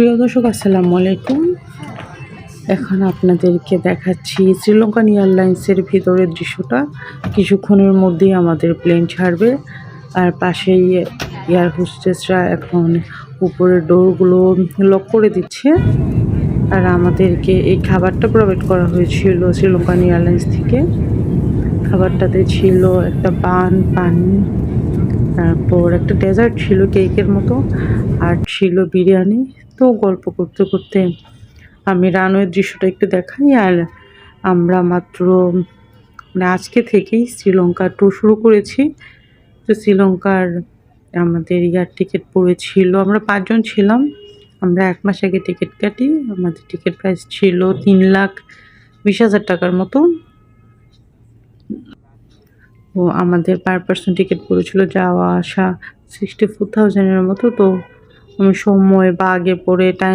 প্রিয় দর্শক, আসসালামু আলাইকুম। এখন আপনাদেরকে দেখাচ্ছি শ্রীলঙ্কান এয়ারলাইন্সের ভিতরের দৃশ্যটা। কিছুক্ষণের মধ্যেই আমাদের প্লেন ছাড়বে। আর পাশেই এয়ার হোস্টেসরা এখন উপরের ডোরগুলো লক করে দিচ্ছে। আর আমাদেরকে এই খাবারটা প্রোভাইড করা হয়েছিল শ্রীলঙ্কান এয়ারলাইন্স থেকে। খাবারটাতে ছিল একটা পান, পানি তারপর একটা ডেজার্ট ছিল কেকের মতো, আর ছিল বিরিয়ানি। তো গল্প করতে করতে আমি রানওয়ের দৃশ্যটা একটু দেখাই, আর আমরা মাত্র মানে আজকে থেকেই শ্রীলঙ্কার ট্যুর শুরু করেছি। তো শ্রীলঙ্কার আমাদের ইয়ার টিকিট পড়েছিল, আমরা পাঁচজন ছিলাম। আমরা এক মাস আগে টিকিট কাটি, আমাদের টিকিট প্রাইস ছিল তিন লাখ বিশ হাজার টাকার মতো। ও আমাদের পার পার্সন টিকিট পড়েছিল যাওয়া আসা সিক্সটি ফোর থাউজেন্ডের মতো, তো আমি সময় বা আগে পরে টাইম